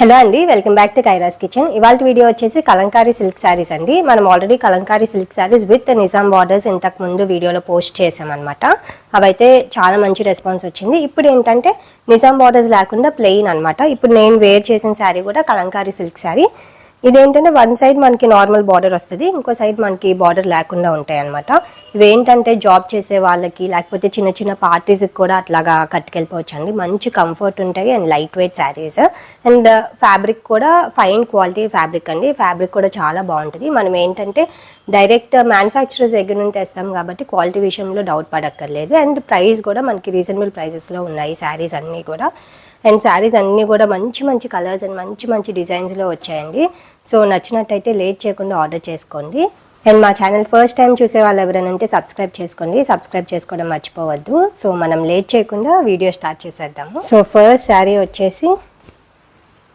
Hello అండి welcome back to Kairas kitchen. ఇవాళ video వచ్చేసి కలంకారీ సిల్క్ శారీస్ అండి. మనం already Kalamkari silk saris with Nizam borders ఇంతకు ముందు వీడియోలో పోస్ట్ చేసామన్నమాట అవైతే చాలా మంచి రెస్పాన్స్ వచ్చింది. ఇప్పుడు ఏంటంటే నిజాం బార్డర్స్ లేకుండా ప్లెయిన్ అన్నమాట. ఇప్పుడు నేను వేర్ చేసిన శారీ కూడా కలంకారీ సిల్క్ శారీ. ఇదేంటంటే వన్ సైడ్ మనకి నార్మల్ బార్డర్ వస్తుంది ఇంకో సైడ్ మనకి బార్డర్ లేకుండా ఉంటాయి అనమాట ఇవేంటంటే జాబ్ చేసే వాళ్ళకి లేకపోతే చిన్న చిన్న పార్టీస్కి కూడా అట్లాగా కట్టుకెళ్ళిపోవచ్చు అండి మంచి కంఫర్ట్ ఉంటాయి and light weight saris and fabric కూడా ఫైన్ క్వాలిటీ ఫ్యాబ్రిక్ అండి. ఫ్యాబ్రిక్ కూడా చాలా బాగుంటుంది. మనం ఏంటంటే డైరెక్ట్ మ్యానుఫ్యాక్చరర్స్ దగ్గర నుంచి తెస్తాం కాబట్టి క్వాలిటీ విషయంలో డౌట్ పడక్కర్లేదు. అండ్ ప్రైస్ కూడా మనకి రీజనబుల్ ప్రైజెస్లో ఉన్నాయి శారీస్ అన్నీ కూడా. అండ్ శారీస్ అన్నీ కూడా మంచి మంచి కలర్స్ అండ్ మంచి మంచి డిజైన్స్లో వచ్చాయండి. సో నచ్చినట్టయితే లేట్ చేయకుండా ఆర్డర్ చేసుకోండి. అండ్ మా ఛానల్ ఫస్ట్ టైం చూసే వాళ్ళు ఎవరైనా ఉంటే సబ్స్క్రైబ్ చేసుకోండి. సబ్స్క్రైబ్ చేసుకోవడం మర్చిపోవద్దు. సో మనం లేట్ చేయకుండా వీడియో స్టార్ట్ చేసేద్దాము. సో ఫస్ట్ శారీ వచ్చేసి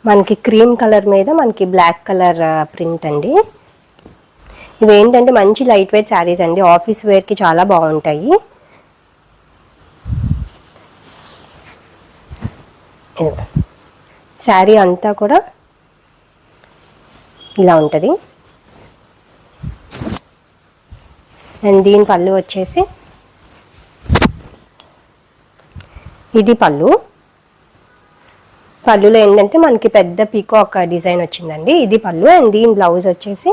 మనకి క్రీమ్ కలర్ మీద మనకి బ్లాక్ కలర్ ప్రింట్ అండి. ఇవి ఏంటంటే మంచి లైట్ వెయిట్ శారీస్ అండి. ఆఫీస్ వేర్కి చాలా బాగుంటాయి. శారీ అంతా కూడా ఇలా ఉంటుంది. అండ్ దీని పళ్ళు వచ్చేసి ఇది పళ్ళు. పళ్ళులో ఏంటంటే మనకి పెద్ద పీకాక్ డిజైన్ వచ్చిందండి. ఇది పళ్ళు అండ్ దీని బ్లౌజ్ వచ్చేసి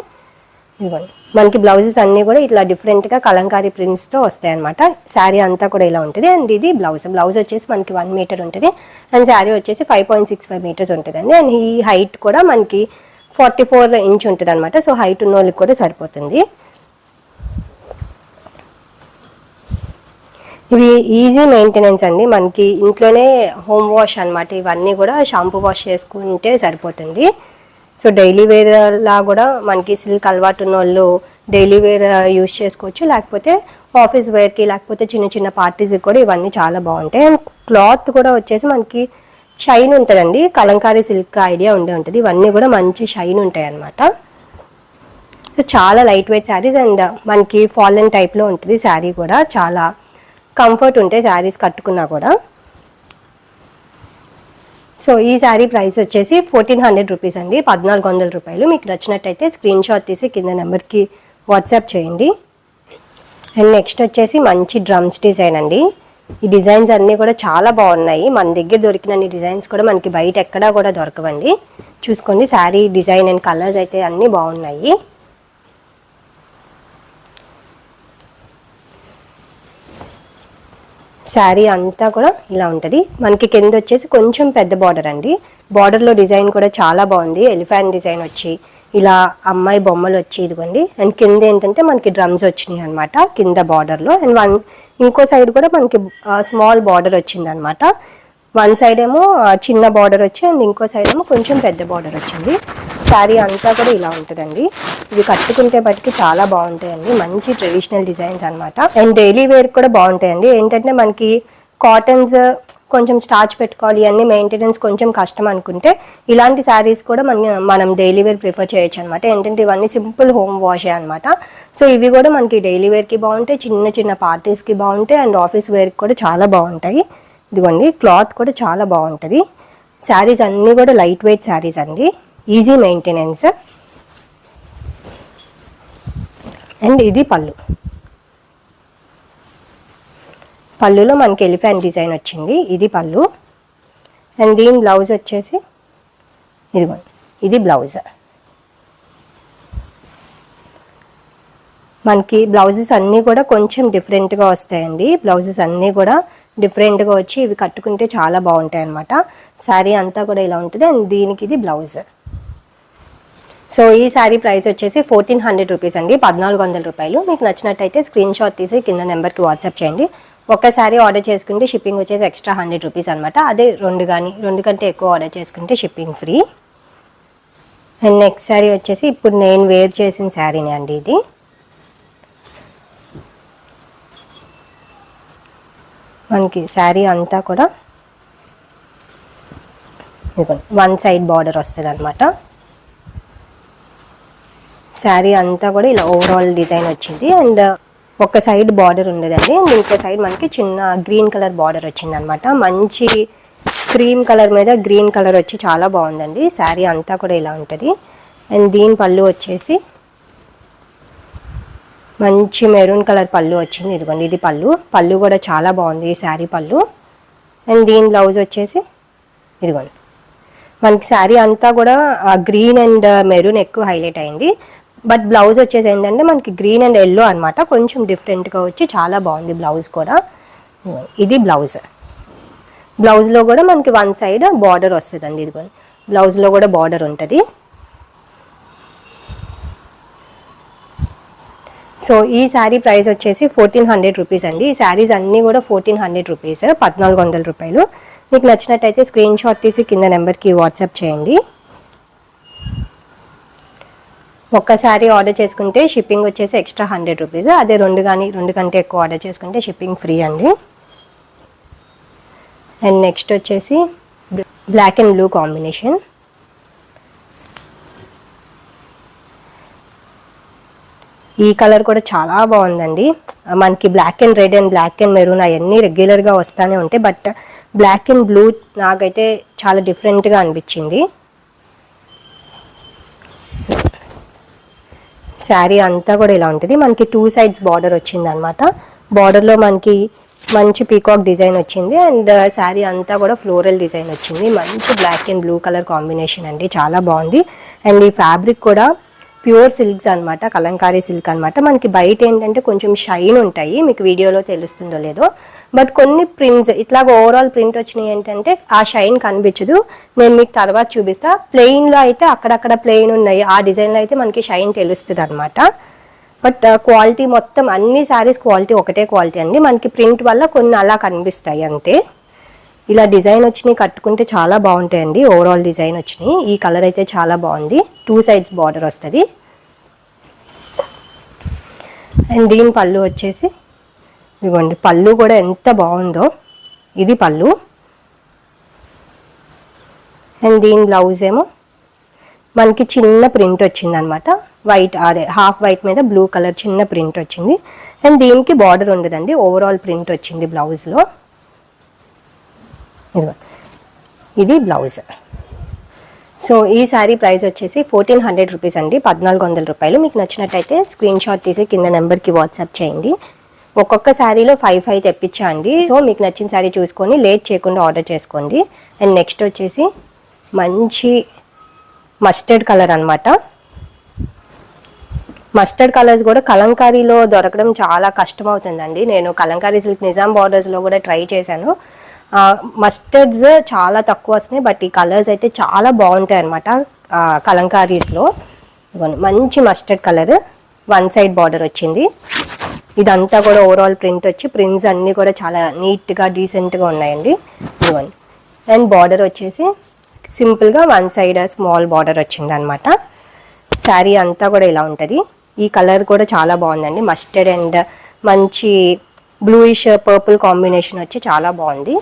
ఇదిగోండి మనకి బ్లౌజెస్ అన్నీ కూడా ఇట్లా డిఫరెంట్గా కలంకారీ ప్రింట్స్తో వస్తాయి అనమాట శారీ అంతా కూడా ఇలా ఉంటుంది. అండ్ ఇది బ్లౌజ్. బ్లౌజ్ వచ్చేసి మనకి వన్ మీటర్ ఉంటుంది. అండ్ శారీ వచ్చేసి five point six five metres ఉంటుందండి. అండ్ ఈ హైట్ కూడా మనకి ఫార్టీ ఫోర్ ఇంచ్ ఉంటుంది అనమాట సో హైట్ ఉన్న వాళ్ళకి కూడా సరిపోతుంది. ఇవి ఈజీ మెయింటెనెన్స్ అండి. మనకి ఇంట్లోనే హోమ్ వాష్ అన్నమాట. ఇవన్నీ కూడా షాంపూ వాష్ చేసుకుంటే సరిపోతుంది. సో డైలీ వేర్ లా కూడా మనకి సిల్క్ అలవాటు ఉన్న వాళ్ళు డైలీ వేర్ యూస్ చేసుకోవచ్చు. లేకపోతే ఆఫీస్ వేర్కి లేకపోతే చిన్న చిన్న పార్టీస్కి కూడా ఇవన్నీ చాలా బాగుంటాయి. అండ్ క్లాత్ కూడా వచ్చేసి మనకి షైన్ ఉంటుందండి. కలంకారీ సిల్క్ ఐడియా ఉండే ఉంటుంది. ఇవన్నీ కూడా మంచి షైన్ ఉంటాయి అన్నమాట సో చాలా లైట్ వెయిట్ శారీస్ అండ్ మనకి ఫాలన్ టైప్లో ఉంటుంది శారీ కూడా. చాలా కంఫర్ట్ ఉంటాయి శారీస్ కట్టుకున్నా కూడా. సో ఈ శారీ ప్రైస్ వచ్చేసి ఫోర్టీన్ హండ్రెడ్ రూపీస్ అండి పద్నాలుగు వందల రూపాయలు. మీకు నచ్చినట్టయితే స్క్రీన్ షాట్ తీసి కింద నెంబర్కి వాట్సాప్ చేయండి. అండ్ నెక్స్ట్ వచ్చేసి మంచి డ్రమ్స్ డిజైన్ అండి. ఈ డిజైన్స్ అన్నీ కూడా చాలా బాగున్నాయి. మన దగ్గర దొరికినన్ని డిజైన్స్ కూడా మనకి బయట ఎక్కడా కూడా దొరకవండి. చూసుకోండి శారీ డిజైన్ అండ్ కలర్స్ అయితే అన్నీ బాగున్నాయి. శారీ అంతా కూడా ఇలా ఉంటుంది. మనకి కింద వచ్చేసి కొంచెం పెద్ద బార్డర్ అండి. బార్డర్లో డిజైన్ కూడా చాలా బాగుంది. ఎలిఫెంట్ డిజైన్ వచ్చి ఇలా అమ్మాయి బొమ్మలు వచ్చి ఇదిగోండి. అండ్ కింద ఏంటంటే మనకి డ్రమ్స్ వచ్చినాయి అనమాట కింద బార్డర్లో అండ్ వన్ ఇంకో సైడ్ కూడా మనకి స్మాల్ బార్డర్ వచ్చింది అనమాట వన్ సైడ్ ఏమో చిన్న బార్డర్ వచ్చి అండ్ ఇంకో సైడ్ ఏమో కొంచెం పెద్ద బార్డర్ వచ్చింది. శారీ అంతా కూడా ఇలా ఉంటుందండి. ఇవి కట్టుకుంటే బట్టి చాలా బాగుంటాయండి. మంచి ట్రెడిషనల్ డిజైన్స్ అనమాట అండ్ డైలీ వేర్ కూడా బాగుంటాయండి. ఏంటంటే మనకి కాటన్స్ కొంచెం స్టార్చ్ పెట్టుకోవాలి అన్ని మెయింటెనెన్స్ కొంచెం కష్టం అనుకుంటే ఇలాంటి శారీస్ కూడా మన మనం డైలీ వేర్ ప్రిఫర్ చేయొచ్చు అనమాట ఏంటంటే ఇవన్నీ సింపుల్ హోమ్ వాషే అనమాట సో ఇవి కూడా మనకి డైలీ వేర్కి బాగుంటాయి. చిన్న చిన్న పార్టీస్కి బాగుంటాయి. అండ్ ఆఫీస్ వేర్కి కూడా చాలా బాగుంటాయి. ఇదిగోండి క్లాత్ కూడా చాలా బాగుంటుంది. శారీస్ అన్నీ కూడా లైట్ వెయిట్ శారీస్ అండి. ఈజీ మెయింటెనెన్స్ అండ్ ఇది పళ్ళు. పళ్ళులో మనకి ఎలిఫెంట్ డిజైన్ వచ్చింది. ఇది పళ్ళు. అండ్ దీని బ్లౌజ్ వచ్చేసి ఇదిగోండి ఇది బ్లౌజ్ మనకి బ్లౌజెస్ అన్నీ కూడా కొంచెం డిఫరెంట్గా వస్తాయండి. బ్లౌజెస్ అన్నీ కూడా డిఫరెంట్గా వచ్చి ఇవి కట్టుకుంటే చాలా బాగుంటాయి అనమాట శారీ అంతా కూడా ఇలా ఉంటుంది. అండ్ దీనికి ఇది బ్లౌజ్. సో ఈ శారీ ప్రైస్ వచ్చేసి ఫోర్టీన్ హండ్రెడ్ రూపీస్ అండి. పద్నాలుగు వందల రూపాయలు. మీకు నచ్చినట్టయితే స్క్రీన్ షాట్ తీసి కింద నెంబర్కి వాట్సాప్ చేయండి. ఒక్కసారి ఆర్డర్ చేసుకుంటే షిప్పింగ్ వచ్చేసి ఎక్స్ట్రా హండ్రెడ్ రూపీస్ అనమాట అదే రెండు కానీ రెండు కంటే ఎక్కువ ఆర్డర్ చేసుకుంటే shipping free. And next sari వచ్చేసి ఇప్పుడు నేను వేర్ చేసిన శారీనే అండి ఇది. మనకి శారీ అంతా కూడా వన్ సైడ్ బార్డర్ వస్తుంది అనమాట శారీ అంతా కూడా ఇలా ఓవరాల్ డిజైన్ వచ్చింది. అండ్ ఒక సైడ్ బార్డర్ ఉండదండి. అండ్ ఇంకో సైడ్ మనకి చిన్న గ్రీన్ కలర్ బార్డర్ వచ్చింది అనమాట మంచి క్రీమ్ కలర్ మీద గ్రీన్ కలర్ వచ్చి చాలా బాగుందండి. శారీ అంతా కూడా ఇలా ఉంటుంది. అండ్ దీని పళ్ళు వచ్చేసి మంచి మెరూన్ కలర్ పళ్ళు వచ్చింది. ఇదిగోండి ఇది పళ్ళు. పళ్ళు కూడా చాలా బాగుంది ఈ శారీ పళ్ళు. అండ్ దీని బ్లౌజ్ వచ్చేసి ఇదిగోండి. మనకి శారీ అంతా కూడా గ్రీన్ అండ్ మెరూన్ ఎక్కువ హైలైట్ అయింది. బట్ బ్లౌజ్ వచ్చేసి ఏంటంటే మనకి గ్రీన్ అండ్ ఎల్లో అనమాట కొంచెం డిఫరెంట్గా వచ్చి చాలా బాగుంది బ్లౌజ్ కూడా. ఇది బ్లౌజ్. బ్లౌజ్లో కూడా మనకి వన్ సైడ్ బార్డర్ వస్తుందండి ఇదిగోండి. బ్లౌజ్లో కూడా బార్డర్ ఉంటుంది. సో ఈ శారీ ప్రైస్ వచ్చేసి ఫోర్టీన్ హండ్రెడ్ రూపీస్ అండి. ఈ శారీస్ అన్నీ కూడా ఫోర్టీన్ హండ్రెడ్ రూపీస్ పద్నాలుగు వందల రూపాయలు. మీకు నచ్చినట్టయితే స్క్రీన్ షాట్ తీసి కింద నెంబర్కి వాట్సాప్ చేయండి. ఒక్క శారీ ఆర్డర్ చేసుకుంటే షిప్పింగ్ వచ్చేసి ఎక్స్ట్రా హండ్రెడ్ రూపీస్. అదే రెండు కానీ రెండు కంటే ఎక్కువ ఆర్డర్ చేసుకుంటే షిప్పింగ్ ఫ్రీ అండి. అండ్ నెక్స్ట్ వచ్చేసి బ్లాక్ అండ్ బ్లూ కాంబినేషన్. ఈ కలర్ కూడా చాలా బాగుందండి. మనకి black and red and black and maroon అవన్నీ రెగ్యులర్గా వస్తూనే ఉంటాయి బట్ బ్లాక్ అండ్ బ్లూ నాకైతే చాలా డిఫరెంట్గా అనిపించింది. శారీ అంతా కూడా ఇలా ఉంటుంది. మనకి టూ సైడ్స్ బార్డర్ వచ్చింది అనమాట బార్డర్లో మనకి మంచి పీకాక్ డిజైన్ వచ్చింది. అండ్ శారీ అంతా కూడా ఫ్లోరల్ డిజైన్ వచ్చింది. మంచి black and blue colour combination అండి. చాలా బాగుంది. అండ్ ఈ ఫ్యాబ్రిక్ కూడా ప్యూర్ సిల్క్స్ అనమాట కలంకారీ సిల్క్ అనమాట మనకి బయట ఏంటంటే కొంచెం షైన్ ఉంటాయి మీకు వీడియోలో తెలుస్తుందో లేదో. బట్ కొన్ని ప్రింట్స్ ఇట్లా ఓవరాల్ ప్రింట్ వచ్చినాయి ఏంటంటే ఆ షైన్ కనిపించదు. నేను మీకు తర్వాత చూపిస్తా. ప్లెయిన్లో అయితే అక్కడక్కడ ప్లెయిన్ ఉన్నాయి. ఆ డిజైన్లో అయితే మనకి షైన్ తెలుస్తుంది అనమాట బట్ క్వాలిటీ మొత్తం అన్ని శారీస్ క్వాలిటీ ఒకటే క్వాలిటీ అండి. మనకి ప్రింట్ వల్ల కొన్ని అలా కనిపిస్తాయి అంతే. ఇలా డిజైన్ వచ్చినాయి కట్టుకుంటే చాలా బాగుంటాయండి. ఓవరాల్ డిజైన్ వచ్చినాయి. ఈ కలర్ అయితే చాలా బాగుంది. టూ సైడ్స్ బార్డర్ వస్తుంది. అండ్ దీని పళ్ళు వచ్చేసి ఇదిగోండి పళ్ళు కూడా ఎంత బాగుందో. ఇది పళ్ళు. అండ్ దీని బ్లౌజ్ ఏమో మనకి చిన్న ప్రింట్ వచ్చింది అనమాట వైట్ అదే హాఫ్ వైట్ మీద బ్లూ కలర్ చిన్న ప్రింట్ వచ్చింది. అండ్ దీనికి బార్డర్ ఉండదండి. ఓవరాల్ ప్రింట్ వచ్చింది బ్లౌజ్లో ఇదిగో ఇది బ్లౌజ్ సో ఈ శారీ ప్రైస్ వచ్చేసి ఫోర్టీన్ హండ్రెడ్ రూపీస్ అండి. పద్నాలుగు వందల రూపాయలు. మీకు నచ్చినట్టయితే స్క్రీన్ షాట్ తీసి కింద నెంబర్కి వాట్సాప్ చేయండి. ఒక్కొక్క శారీలో ఫైవ్ ఫైవ్ తెప్పించా అండి. సో మీకు నచ్చిన శారీ చూసుకొని లేట్ చేయకుండా ఆర్డర్ చేసుకోండి. అండ్ నెక్స్ట్ వచ్చేసి మంచి మస్టర్డ్ కలర్ అనమాట మస్టర్డ్ కలర్స్ కూడా కలంకారీలో దొరకడం చాలా కష్టం అవుతుందండి నేను కలంకారీ సిల్క్ నిజాం బార్డర్స్లో కూడా ట్రై చేశాను. మస్టర్డ్స్ చాలా తక్కువ వస్తున్నాయి బట్ ఈ కలర్స్ అయితే చాలా బాగుంటాయి అనమాట కలంకారీస్లో. మంచి mustard colour one side border వచ్చింది. ఇదంతా కూడా ఓవరాల్ ప్రింట్ వచ్చి ప్రింట్స్ అన్నీ కూడా చాలా నీట్గా డీసెంట్గా ఉన్నాయండి. ఇవ్వండి అండ్ బార్డర్ వచ్చేసి సింపుల్గా వన్ సైడ్ స్మాల్ బార్డర్ వచ్చింది అనమాట శారీ అంతా కూడా ఇలా ఉంటుంది. ఈ కలర్ కూడా చాలా బాగుందండి. మస్టర్డ్ అండ్ మంచి బ్లూయిష్ పర్పుల్ కాంబినేషన్ వచ్చి చాలా బాగుంది.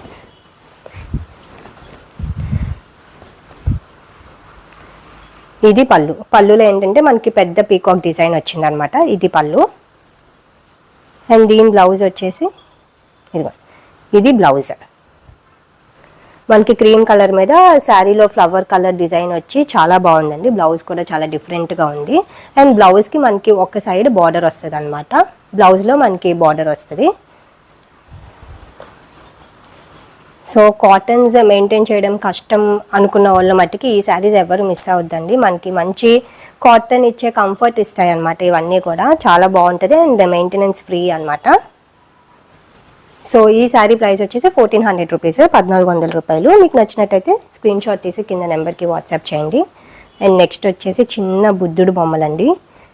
ఇది పళ్ళు. పళ్ళులో ఏంటంటే మనకి పెద్ద పీకాక్ డిజైన్ వచ్చింది అనమాట ఇది పళ్ళు. అండ్ దీని బ్లౌజ్ వచ్చేసి ఇదిగో ఇది బ్లౌజ్ మనకి క్రీమ్ కలర్ మీద శారీలో ఫ్లవర్ కలర్ డిజైన్ వచ్చి చాలా బాగుందండి. బ్లౌజ్ కూడా చాలా డిఫరెంట్గా ఉంది. అండ్ బ్లౌజ్కి మనకి ఒక సైడ్ బార్డర్ వస్తుంది అనమాట బ్లౌజ్లో మనకి బార్డర్ వస్తుంది. సో కాటన్స్ మెయింటైన్ చేయడం కష్టం అనుకున్న వాళ్ళ మట్టికి ఈ శారీస్ ఎవరు మిస్ అవద్దండి మనకి మంచి కాటన్ ఇచ్చే కంఫర్ట్ ఇస్తాయి అనమాట ఇవన్నీ కూడా. చాలా బాగుంటుంది అండ్ మెయింటెనెన్స్ ఫ్రీ అనమాట సో ఈ శారీ ప్రైస్ వచ్చేసి ఫోర్టీన్ హండ్రెడ్ రూపీస్ పద్నాలుగు వందల రూపాయలు. మీకు నచ్చినట్టయితే స్క్రీన్ షాట్ తీసి కింద నెంబర్కి వాట్సాప్ చేయండి. అండ్ నెక్స్ట్ వచ్చేసి చిన్న బుద్ధుడు బొమ్మలండి.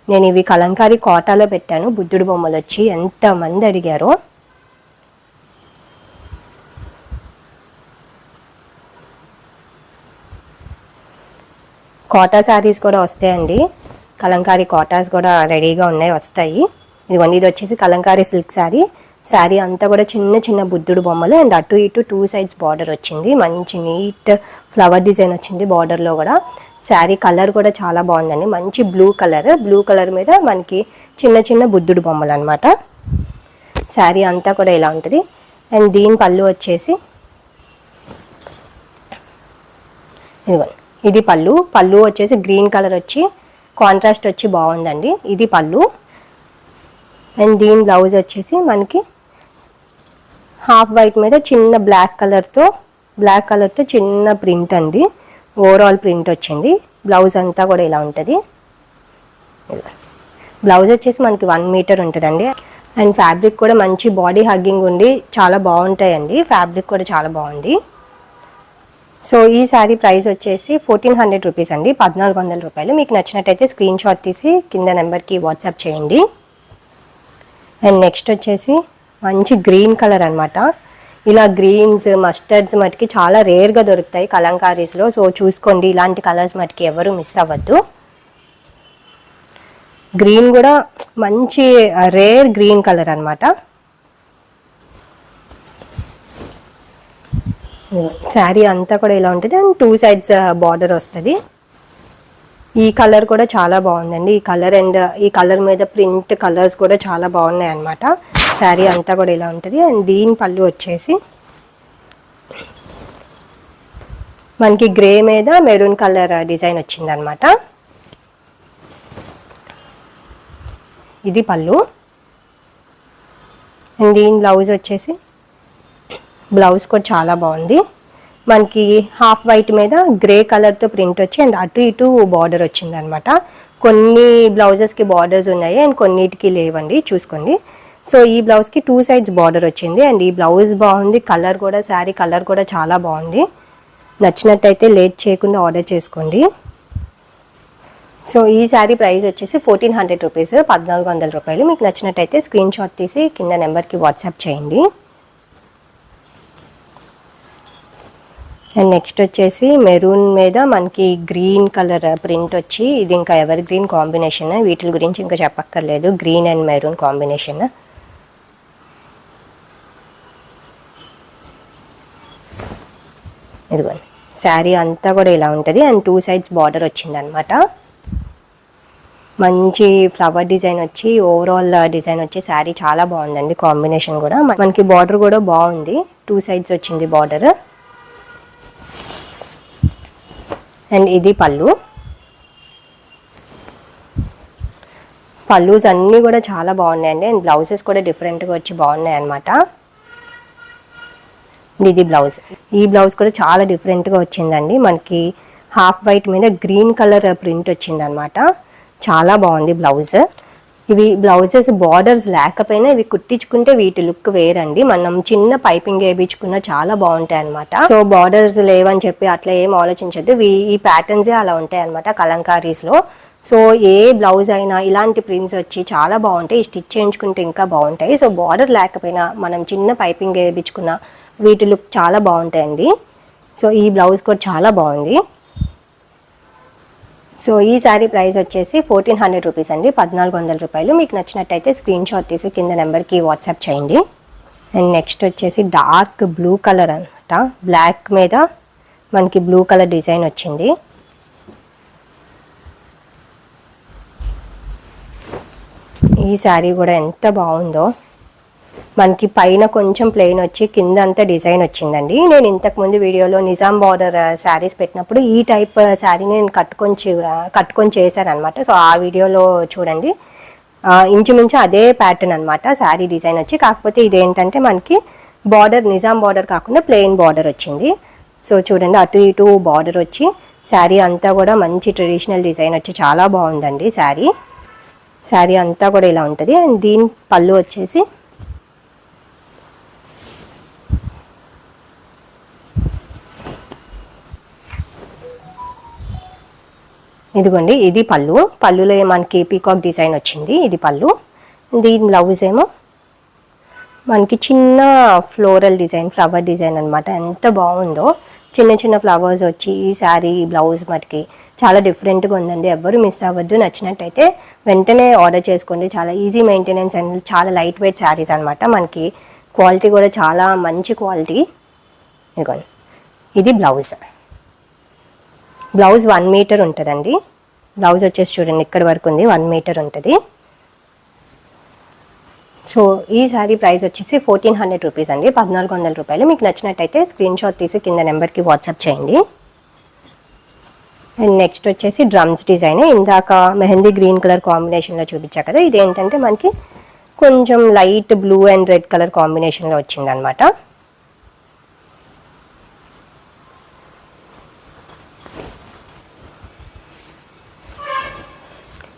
నేను ఇవి కలంకారీ కోటాలో పెట్టాను. బుద్ధుడు బొమ్మలు వచ్చి ఎంతమంది అడిగారో. కోటా శారీస్ కూడా వస్తాయండి. కలంకారీ కోటాస్ కూడా రెడీగా ఉన్నాయి వస్తాయి. ఇదిగోండి ఇది వచ్చేసి కలంకారీ సిల్క్ శారీ శారీ అంతా కూడా చిన్న చిన్న బుద్ధుడు బొమ్మలు అండ్ అటు ఇటు టూ సైడ్స్ బార్డర్ వచ్చింది. మంచి నీట్ ఫ్లవర్ డిజైన్ వచ్చింది బార్డర్లో కూడా. శారీ కలర్ కూడా చాలా బాగుందండి. మంచి బ్లూ కలర్. బ్లూ కలర్ మీద మనకి చిన్న చిన్న బుద్ధుడు బొమ్మలు అనమాట శారీ అంతా కూడా ఇలా ఉంటుంది. అండ్ దీని పళ్ళు వచ్చేసి ఇదిగోండి. ఇది పళ్ళు. పళ్ళు వచ్చేసి గ్రీన్ కలర్ వచ్చి కాంట్రాస్ట్ వచ్చి బాగుందండి. ఇది పళ్ళు. అండ్ దీని బ్లౌజ్ వచ్చేసి మనకి హాఫ్ వైట్ మీద చిన్న బ్లాక్ కలర్తో బ్లాక్ కలర్తో చిన్న ప్రింట్ అండి. ఓవరాల్ ప్రింట్ వచ్చింది. బ్లౌజ్ అంతా కూడా ఇలా ఉంటుంది. బ్లౌజ్ వచ్చేసి మనకి వన్ మీటర్ ఉంటుందండి. అండ్ ఫ్యాబ్రిక్ కూడా మంచి బాడీ హగ్గింగ్ ఉండి చాలా బాగుంటాయండి. ఫ్యాబ్రిక్ కూడా చాలా బాగుంది. సో ఈ శారీ ప్రైస్ వచ్చేసి ఫోర్టీన్ హండ్రెడ్ రూపీస్ అండి పద్నాలుగు వందల రూపాయలు. మీకు నచ్చినట్టయితే స్క్రీన్ షాట్ తీసి కింద నెంబర్కి వాట్సాప్ చేయండి. అండ్ నెక్స్ట్ వచ్చేసి మంచి గ్రీన్ కలర్ అనమాట ఇలా గ్రీన్స్ మస్టర్డ్స్ మటుకి చాలా రేర్గా దొరుకుతాయి కలంకారీస్లో. సో చూసుకోండి ఇలాంటి కలర్స్ మటుకి ఎవరు మిస్ అవ్వద్దు. గ్రీన్ కూడా మంచి రేర్ గ్రీన్ కలర్ అనమాట శారీ అంతా కూడా ఇలా ఉంటుంది. అండ్ టూ సైడ్స్ బార్డర్ వస్తుంది. ఈ కలర్ కూడా చాలా బాగుందండి. ఈ కలర్ అండ్ ఈ కలర్ మీద ప్రింట్ కలర్స్ కూడా చాలా బాగున్నాయి అన్నమాట శారీ అంతా కూడా ఇలా ఉంటుంది. అండ్ దీని పళ్ళు వచ్చేసి మనకి గ్రే మీద మెరూన్ కలర్ డిజైన్ వచ్చింది అనమాట ఇది పళ్ళు. అండ్ దీని బ్లౌజ్ వచ్చేసి బ్లౌజ్ కూడా చాలా బాగుంది. మనకి హాఫ్ వైట్ మీద గ్రే కలర్తో ప్రింట్ వచ్చి అండ్ అటు ఇటు బార్డర్ వచ్చింది అనమాట కొన్ని బ్లౌజెస్కి బార్డర్స్ ఉన్నాయి అండ్ కొన్నిటికి లేవండి చూసుకోండి. సో ఈ బ్లౌజ్కి టూ సైడ్స్ బార్డర్ వచ్చింది అండ్ ఈ బ్లౌజ్ బాగుంది కలర్ కూడా శారీ కలర్ కూడా చాలా బాగుంది. నచ్చినట్టయితే లేట్ చేయకుండా ఆర్డర్ చేసుకోండి. సో ఈ శారీ ప్రైస్ వచ్చేసి ఫోర్టీన్ హండ్రెడ్ రూపీస్ పద్నాలుగు వందల రూపాయలు. మీకు నచ్చినట్టయితే స్క్రీన్ షాట్ తీసి కింద నెంబర్కి వాట్సాప్ చేయండి. అండ్ నెక్స్ట్ వచ్చేసి మెరూన్ మీద మనకి గ్రీన్ కలర్ ప్రింట్ వచ్చి ఇది ఇంకా ఎవర్ గ్రీన్ కాంబినేషన్. వీటి గురించి ఇంకా చెప్పక్కర్లేదు. Green and maroon combination. ఇదిగోండి. శారీ అంతా కూడా ఇలా ఉంటుంది. అండ్ టూ సైడ్స్ బార్డర్ వచ్చింది అనమాట మంచి ఫ్లవర్ డిజైన్ వచ్చి ఓవరాల్ డిజైన్ వచ్చి శారీ చాలా బాగుందండి కాంబినేషన్ కూడా. మనకి బార్డర్ కూడా బాగుంది. టూ సైడ్స్ వచ్చింది బార్డర్. అండ్ ఇది పళ్ళు. పళ్ళుస్ అన్నీ కూడా చాలా బాగున్నాయండి. అండ్ బ్లౌజెస్ కూడా డిఫరెంట్గా వచ్చి బాగున్నాయి అనమాట ఇది బ్లౌజ్. ఈ బ్లౌజ్ కూడా చాలా డిఫరెంట్గా వచ్చిందండి. మనకి హాఫ్ వైట్ మీద గ్రీన్ కలర్ ప్రింట్ వచ్చిందనమాట చాలా బాగుంది బ్లౌజ్. ఇవి బ్లౌజెస్ బార్డర్స్ లేకపోయినా ఇవి కుట్టించుకుంటే వీటి లుక్ వేరండి. మనం చిన్న పైపింగ్ వేయించుకున్న చాలా బాగుంటాయి అనమాట సో బార్డర్స్ లేవని చెప్పి అట్లా ఏం ఆలోచించద్దు. ఈ ప్యాటర్న్సే అలా ఉంటాయి అనమాట కలంకారీస్లో. సో ఏ బ్లౌజ్ అయినా ఇలాంటి ప్రింట్స్ వచ్చి చాలా బాగుంటాయి. స్టిచ్ చేయించుకుంటే ఇంకా బాగుంటాయి. సో బార్డర్ లేకపోయినా మనం చిన్న పైపింగ్ వేయించుకున్న వీటి లుక్ చాలా బాగుంటాయండి. సో ఈ బ్లౌజ్ కూడా చాలా బాగుంది. సో ఈ శారీ ప్రైస్ వచ్చేసి ఫోర్టీన్ హండ్రెడ్ రూపీస్ అండి. పద్నాలుగు వందల రూపాయలు. మీకు నచ్చినట్టయితే స్క్రీన్ షాట్ తీసి కింద నెంబర్కి వాట్సాప్ చేయండి. అండ్ నెక్స్ట్ వచ్చేసి డార్క్ బ్లూ కలర్ అనమాట బ్లాక్ మీద మనకి బ్లూ కలర్ డిజైన్ వచ్చింది. ఈ శారీ కూడా ఎంత బాగుందో. మనకి పైన కొంచెం ప్లెయిన్ వచ్చి కింద అంతా డిజైన్ వచ్చిందండి. నేను ఇంతకుముందు వీడియోలో నిజాం బార్డర్ శారీస్ పెట్టినప్పుడు ఈ టైప్ శారీ నేను కట్టుకొని కట్టుకొని చేశాను అనమాట సో ఆ వీడియోలో చూడండి. ఇంచుమించు అదే ప్యాటర్న్ అనమాట శారీ డిజైన్ వచ్చి. కాకపోతే ఇదేంటంటే మనకి బార్డర్ నిజాం బార్డర్ కాకుండా ప్లెయిన్ బార్డర్ వచ్చింది. సో చూడండి అటు ఇటు బార్డర్ వచ్చి శారీ అంతా కూడా మంచి ట్రెడిషనల్ డిజైన్ వచ్చి చాలా బాగుందండి శారీ శారీ అంతా కూడా ఇలా ఉంటుంది. అండ్ దీని పళ్ళు వచ్చేసి ఇదిగోండి ఇది పళ్ళు. పళ్ళులో మనకి పీకాక్ డిజైన్ వచ్చింది? ఇది పళ్ళు. దీని బ్లౌజ్ ఏమో. మనకి చిన్న ఫ్లోరల్ డిజైన్ ఫ్లవర్ డిజైన్ అనమాట ఎంత బాగుందో. చిన్న చిన్న ఫ్లవర్స్ వచ్చి ఈ శారీ బ్లౌజ్ మటుకి చాలా డిఫరెంట్గా ఉందండి. ఎవ్వరు మిస్ అవ్వద్దు. నచ్చినట్టయితే వెంటనే ఆర్డర్ చేసుకోండి. చాలా ఈజీ మెయింటెనెన్స్ అండ్ చాలా లైట్ వెయిట్ శారీస్ అనమాట మనకి క్వాలిటీ కూడా చాలా మంచి క్వాలిటీ ఇదిగోండి. ఇది బ్లౌజ్ బ్లౌజ్ వన్ మీటర్ ఉంటుందండి. బ్లౌజ్ వచ్చేసి చూడండి ఇక్కడ వరకు ఉంది వన్ మీటర్ ఉంటుంది. సో ఈ శారీ ప్రైస్ వచ్చేసి ఫోర్టీన్ హండ్రెడ్ రూపీస్ అండి. పద్నాలుగు వందల రూపాయలు. మీకు నచ్చినట్టయితే స్క్రీన్ షాట్ తీసి కింద నెంబర్కి వాట్సాప్ చేయండి. అండ్ నెక్స్ట్ వచ్చేసి డ్రమ్స్ డిజైన్. ఇందాక మెహందీ గ్రీన్ కలర్ కాంబినేషన్లో చూపించా కదా ఇది ఏంటంటే మనకి కొంచెం light blue and red colour కాంబినేషన్లో వచ్చిందనమాట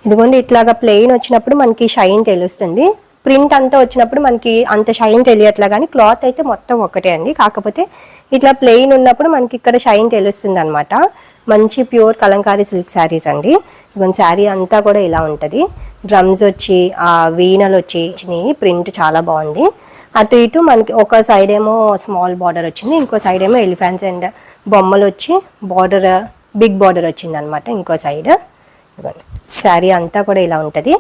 ఇదిగోండి ఇట్లాగా ప్లెయిన్ వచ్చినప్పుడు మనకి షైన్ తెలుస్తుంది. ప్రింట్ అంతా వచ్చినప్పుడు మనకి అంత షైన్ తెలియట్లా కానీ క్లాత్ అయితే మొత్తం ఒకటే అండి. కాకపోతే ఇట్లా ప్లెయిన్ ఉన్నప్పుడు మనకి ఇక్కడ షైన్ తెలుస్తుంది అనమాట మంచి ప్యూర్ కలంకారీ సిల్క్ శారీస్ అండి. ఇవన్న శారీ అంతా కూడా ఇలా ఉంటుంది. డ్రమ్స్ వచ్చి ఆ వీణలు వచ్చి ప్రింట్ చాలా బాగుంది. అటు ఇటు మనకి ఒక సైడ్ ఏమో స్మాల్ బార్డర్ వచ్చింది. ఇంకో సైడ్ ఏమో ఎలిఫెంట్స్ అండ్ బొమ్మలు వచ్చి బార్డర్ బిగ్ బార్డర్ వచ్చింది అనమాట ఇంకో సైడ్ ఇదిగోండి. శారీ అంతా కూడా ఇలా ఉంటుంది.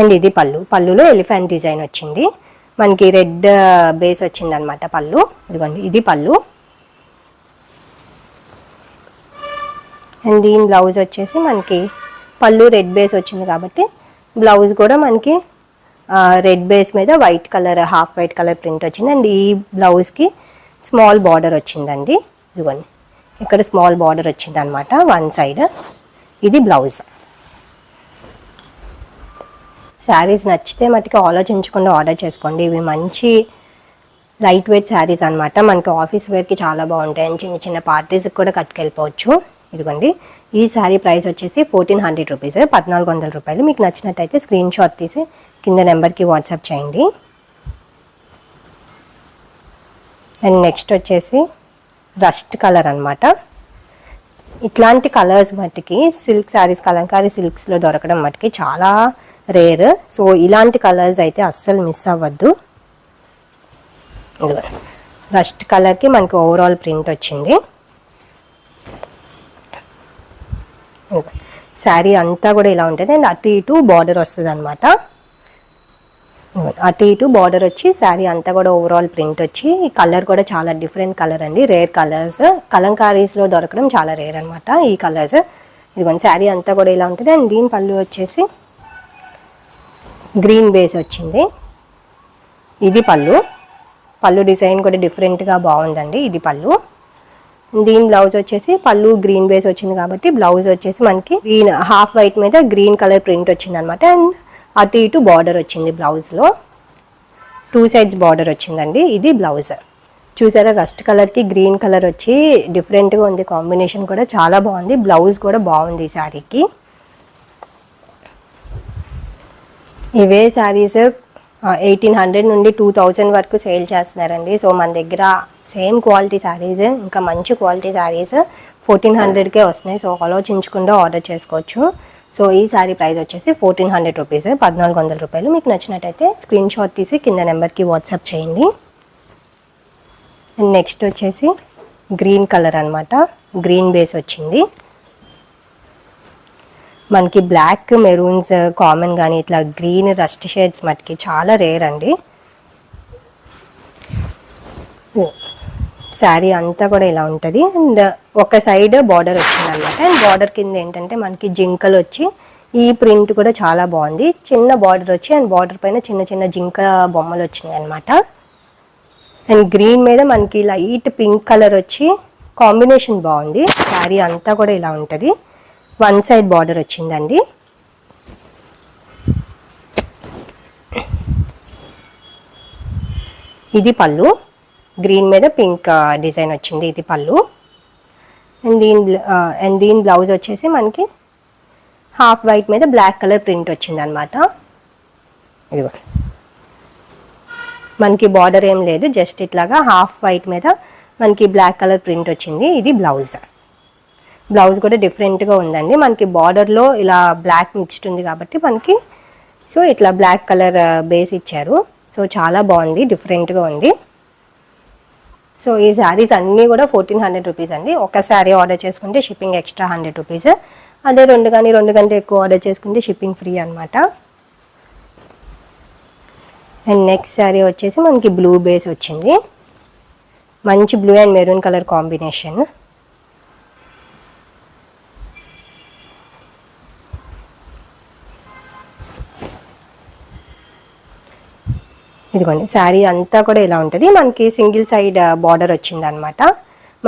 అండ్ ఇది పళ్ళు. పళ్ళులో ఎలిఫెంట్ డిజైన్ వచ్చింది. మనకి రెడ్ బేస్ వచ్చింది అనమాట పళ్ళు. ఇదిగోండి ఇది పళ్ళు. అండ్ దీని బ్లౌజ్ వచ్చేసి మనకి పళ్ళు రెడ్ బేస్ వచ్చింది కాబట్టి బ్లౌజ్ కూడా మనకి రెడ్ బేస్ మీద white colour half white colour print వచ్చింది. అండ్ ఈ బ్లౌజ్కి స్మాల్ బార్డర్ వచ్చిందండి. ఇదిగోండి ఇక్కడ స్మాల్ బార్డర్ వచ్చింది అనమాట వన్ సైడ్. ఇది బ్లౌజ్. శారీస్ నచ్చితే మటుకు ఆలోచించకుండా ఆర్డర్ చేసుకోండి. ఇవి మంచి లైట్ వెయిట్ శారీస్ అనమాట మనకి ఆఫీస్ వేర్కి చాలా బాగుంటాయి చిన్న చిన్న పార్టీస్కి కూడా కట్టుకెళ్ళిపోవచ్చు. ఇదిగోండి. ఈ శారీ ప్రైస్ వచ్చేసి ఫోర్టీన్ హండ్రెడ్ రూపీస్ పద్నాలుగు వందల రూపాయలు. మీకు నచ్చినట్టయితే స్క్రీన్ షాట్ తీసి కింద నెంబర్కి వాట్సాప్ చేయండి. అండ్ నెక్స్ట్ వచ్చేసి రస్ట్ కలర్ అన్నమాట. ఇట్లాంటి కలర్స్ మట్టుకి సిల్క్ శారీస్ కలంకారీ సిల్క్స్లో దొరకడం మట్టుకి చాలా రేర్. సో ఇలాంటి కలర్స్ అయితే అస్సలు మిస్ అవ్వద్దు. రస్ట్ కలర్కి మనకి ఓవరాల్ ప్రింట్ వచ్చింది. శారీ అంతా కూడా ఇలా ఉంటుంది. అండ్ అటు ఇటు బార్డర్ వస్తుంది అనమాట అటు ఇటు బార్డర్ వచ్చి శారీ అంతా కూడా ఓవరాల్ ప్రింట్ వచ్చి కలర్ కూడా చాలా డిఫరెంట్ కలర్ అండి. రేర్ కలర్స్ కలంకారీస్లో దొరకడం చాలా రేర్ అనమాట ఈ కలర్స్ ఇదిగోండి శారీ అంతా కూడా ఇలా ఉంటుంది. అండ్ దీని పళ్ళు వచ్చేసి గ్రీన్ బేస్ వచ్చింది. ఇది పళ్ళు. పళ్ళు డిజైన్ కూడా డిఫరెంట్గా బాగుందండి ఇది పళ్ళు. దీని బ్లౌజ్ వచ్చేసి పళ్ళు గ్రీన్ బేస్ వచ్చింది కాబట్టి బ్లౌజ్ వచ్చేసి మనకి గ్రీన్ హాఫ్ వైట్ మీద గ్రీన్ కలర్ ప్రింట్ వచ్చింది అనమాట అండ్ అటు ఇటు బార్డర్ వచ్చింది బ్లౌజ్లో. టూ సైడ్స్ బార్డర్ వచ్చిందండి. ఇది బ్లౌజ్. చూసారా రస్ట్ కలర్కి గ్రీన్ కలర్ వచ్చి డిఫరెంట్గా ఉంది. కాంబినేషన్ కూడా చాలా బాగుంది. బ్లౌజ్ కూడా బాగుంది ఈ శారీకి. ఇవే శారీస్ ఎయిటీన్ హండ్రెడ్ నుండి టూ థౌజండ్ వరకు సేల్ చేస్తున్నారండి. సో మన దగ్గర సేమ్ క్వాలిటీ శారీస్ ఇంకా మంచి క్వాలిటీ శారీస్ ఫోర్టీన్ హండ్రెడ్కే వస్తున్నాయి. సో ఆలోచించకుండా ఆర్డర్ చేసుకోవచ్చు. సో ఈ శారీ ప్రైస్ వచ్చేసి ఫోర్టీన్ హండ్రెడ్ రూపీస్ పద్నాలుగు వందల రూపాయలు. మీకు నచ్చినట్టయితే స్క్రీన్ షాట్ తీసి కింద నెంబర్కి వాట్సాప్ చేయండి. అండ్ నెక్స్ట్ వచ్చేసి గ్రీన్ కలర్ అనమాట గ్రీన్ బేస్ వచ్చింది. మనకి బ్లాక్ మెరూన్స్ కామన్ కానీ ఇట్లా గ్రీన్ రస్ట్ షేడ్స్ మటుకి చాలా రేర్ అండి. శారీ అంతా కూడా ఇలా ఉంటుంది. అండ్ ఒక సైడ్ బార్డర్ వచ్చింది అనమాట అండ్ బార్డర్ కింద ఏంటంటే మనకి జింకలు వచ్చి ఈ ప్రింట్ కూడా చాలా బాగుంది. చిన్న బార్డర్ వచ్చి అండ్ బార్డర్ పైన చిన్న చిన్న జింక బొమ్మలు వచ్చినాయి అనమాట అండ్ గ్రీన్ మీద మనకి లైట్ పింక్ కలర్ వచ్చి కాంబినేషన్ బాగుంది. శారీ అంతా కూడా ఇలా ఉంటుంది. వన్ సైడ్ బార్డర్ వచ్చిందండి. ఇది పళ్ళు. గ్రీన్ మీద పింక్ డిజైన్ uh, వచ్చింది ఇది పళ్ళు. అండ్ దీని అండ్ uh, దీని బ్లౌజ్ వచ్చేసి మనకి హాఫ్ వైట్ మీద బ్లాక్ కలర్ ప్రింట్ వచ్చింది అనమాట ఇదిగో. మనకి బార్డర్ ఏం లేదు జస్ట్ ఇట్లాగా హాఫ్ వైట్ మీద మనకి బ్లాక్ కలర్ ప్రింట్ వచ్చింది ఇది బ్లౌజ్ బ్లౌజ్ కూడా డిఫరెంట్గా ఉందండి. మనకి బార్డర్లో ఇలా బ్లాక్ మిక్స్డ్ ఉంది కాబట్టి మనకి సో ఇట్లా బ్లాక్ కలర్ బేస్ ఇచ్చారు. సో చాలా బాగుంది డిఫరెంట్గా ఉంది. సో ఈ శారీస్ అన్నీ కూడా ఫోర్టీన్ హండ్రెడ్ రూపీస్ అండి. ఒక శారీ ఆర్డర్ చేసుకుంటే షిప్పింగ్ ఎక్స్ట్రా హండ్రెడ్ రూపీస్. అదే రెండు కానీ రెండు కంటే ఎక్కువ ఆర్డర్ చేసుకుంటే షిప్పింగ్ ఫ్రీ అనమాట అండ్ నెక్స్ట్ శారీ వచ్చేసి మనకి బ్లూ బేస్ వచ్చింది. మంచి blue and maroon colour combination. ఇదిగోండి శారీ అంతా కూడా ఇలా ఉంటుంది. మనకి సింగిల్ సైడ్ బార్డర్ వచ్చింది అనమాట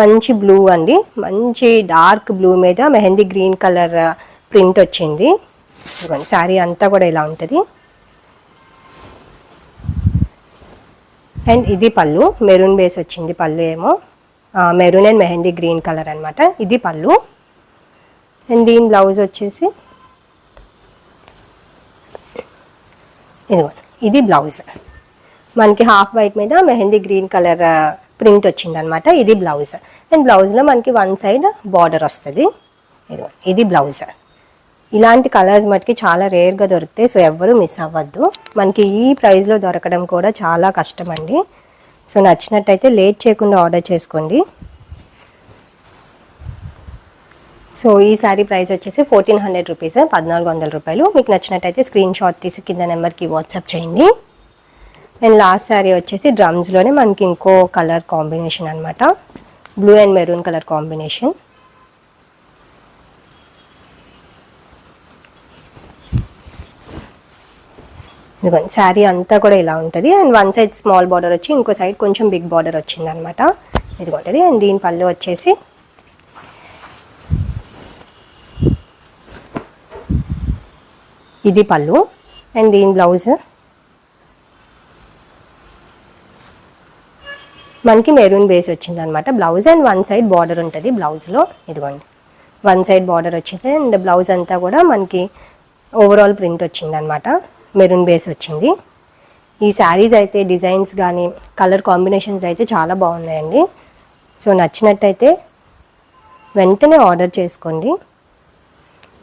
మంచి బ్లూ అండి. మంచి డార్క్ బ్లూ మీద మెహందీ గ్రీన్ కలర్ ప్రింట్ వచ్చింది. ఇదిగోండి శారీ అంతా కూడా ఇలా ఉంటుంది. అండ్ ఇది పళ్ళు. మెరూన్ బేస్ వచ్చింది పళ్ళు ఏమో. Maroon and mehndi green colour అనమాట. ఇది పళ్ళు. అండ్ దీని బ్లౌజ్ వచ్చేసి ఇదిగోండి ఇది బ్లౌజ్. మనకి హాఫ్ వైట్ మీద మెహందీ గ్రీన్ కలర్ ప్రింట్ వచ్చిందనమాట. ఇది బ్లౌజ్. అండ్ బ్లౌజ్లో మనకి వన్ సైడ్ బార్డర్ వస్తుంది. ఇది బ్లౌజ్. ఇలాంటి కలర్స్ మటుకి చాలా రేర్గా దొరుకుతాయి సో ఎవ్వరూ మిస్ అవ్వద్దు. మనకి ఈ ప్రైస్లో దొరకడం కూడా చాలా కష్టం అండి సో నచ్చినట్టయితే లేట్ చేయకుండా ఆర్డర్ చేసుకోండి. సో ఈ శారీ ప్రైస్ వచ్చేసి ఫోర్టీన్ హండ్రెడ్ రూపీస్ పద్నాలుగు వందల రూపాయలు. మీకు నచ్చినట్టయితే స్క్రీన్ షాట్ తీసి కింద నెంబర్కి వాట్సాప్ చేయండి. అండ్ లాస్ట్ శారీ వచ్చేసి డ్రమ్స్లోనే మనకి ఇంకో కలర్ కాంబినేషన్ అనమాట blue and maroon colour combination ఇదిగోండి శారీ అంతా కూడా ఇలా ఉంటుంది. And one side small border వచ్చి ఇంకో సైడ్ కొంచెం బిగ్ బార్డర్ వచ్చింది అనమాట ఇదిగోంటుంది అండ్ దీని పళ్ళు వచ్చేసి ఇది పళ్ళు. అండ్ దీని బ్లౌజ్ మనకి మెరూన్ బేస్ వచ్చింది అనమాట blouse and one side border ఉంటుంది బ్లౌజ్లో. ఇదిగోండి. వన్ సైడ్ బార్డర్ వచ్చింది. అండ్ బ్లౌజ్ అంతా కూడా మనకి ఓవరాల్ ప్రింట్ వచ్చింది అనమాట మెరూన్ బేస్ వచ్చింది. ఈ శారీస్ అయితే డిజైన్స్ కానీ కలర్ కాంబినేషన్స్ అయితే చాలా బాగున్నాయండి. సో నచ్చినట్టయితే వెంటనే ఆర్డర్ చేసుకోండి.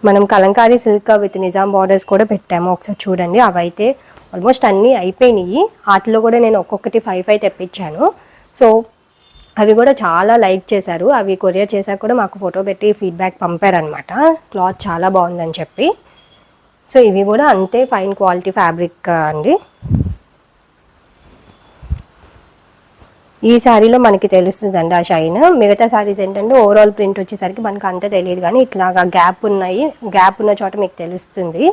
మనం Kalamkari silk with Nizam borders కూడా పెట్టాము. ఒకసారి చూడండి. అవైతే ఆల్మోస్ట్ అన్నీ అయిపోయినాయి. వాటిలో కూడా నేను ఒక్కొక్కటి ఫైవ్ ఫైవ్ తెప్పించాను. సో అవి కూడా చాలా లైక్ చేశారు. అవి కొరియర్ చేశాక కూడా మాకు ఫోటో పెట్టి ఫీడ్బ్యాక్ పంపారనమాట క్లాత్ చాలా బాగుందని చెప్పి. సో ఇవి కూడా అంతే ఫైన్ క్వాలిటీ ఫ్యాబ్రిక్ అండి. ఈ శారీలో మనకి తెలుస్తుందండి ఆ షైన్. మిగతా శారీస్ ఏంటంటే ఓవరాల్ ప్రింట్ వచ్చేసరికి మనకు అంత తెలియదు కానీ ఇట్లాగా గ్యాప్ ఉన్నాయి. గ్యాప్ ఉన్న చోట మీకు తెలుస్తుంది.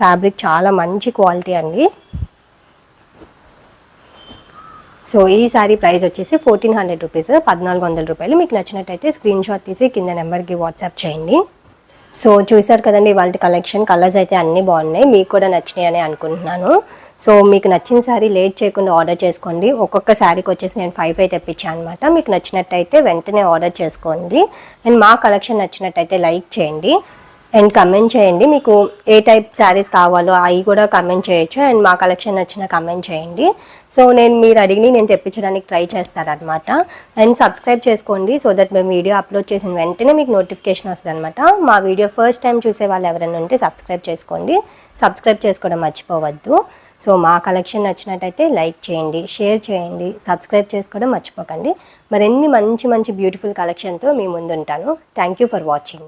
ఫ్యాబ్రిక్ చాలా మంచి క్వాలిటీ అండి. సో ఈ శారీ ప్రైస్ వచ్చేసి ఫోర్టీన్ హండ్రెడ్ రూపీస్ పద్నాలుగు వందల రూపాయలు. మీకు నచ్చినట్టయితే స్క్రీన్ షాట్ తీసి కింద నెంబర్కి వాట్సాప్ చేయండి. సో చూసారు కదండి ఇవాళ కలెక్షన్ కలర్స్ అయితే అన్నీ బాగున్నాయి. మీకు కూడా నచ్చినాయి అని అనుకుంటున్నాను. సో మీకు నచ్చిన శారీ లేట్ చేయకుండా ఆర్డర్ చేసుకోండి. ఒక్కొక్క శారీకి వచ్చేసి నేను ఫైవ్ ఫైవ్ తెప్పించాను అనమాట మీకు నచ్చినట్టయితే వెంటనే ఆర్డర్ చేసుకోండి. అండ్ మా కలెక్షన్ నచ్చినట్టయితే లైక్ చేయండి. అండ్ కమెంట్ చేయండి. మీకు ఏ టైప్ శారీస్ కావాలో అవి కూడా కమెంట్ చేయొచ్చు. అండ్ మా కలెక్షన్ నచ్చిన కమెంట్ చేయండి. సో నేను మీరు అడిగి నేను తెప్పించడానికి ట్రై చేస్తారనమాట అండ్ సబ్స్క్రైబ్ చేసుకోండి సో దట్ మేము వీడియో అప్లోడ్ చేసిన వెంటనే మీకు నోటిఫికేషన్ వస్తుంది అనమాట మా వీడియో ఫస్ట్ టైం చూసే వాళ్ళు ఎవరైనా ఉంటే సబ్స్క్రైబ్ చేసుకోండి. సబ్స్క్రైబ్ చేసుకోవడం మర్చిపోవద్దు. సో మా కలెక్షన్ నచ్చినట్టయితే లైక్ చేయండి షేర్ చేయండి సబ్స్క్రైబ్ చేసుకోవడం మర్చిపోకండి. మరిన్ని మంచి మంచి బ్యూటిఫుల్ కలెక్షన్తో మీ ముందుంటాను. Thank you for watching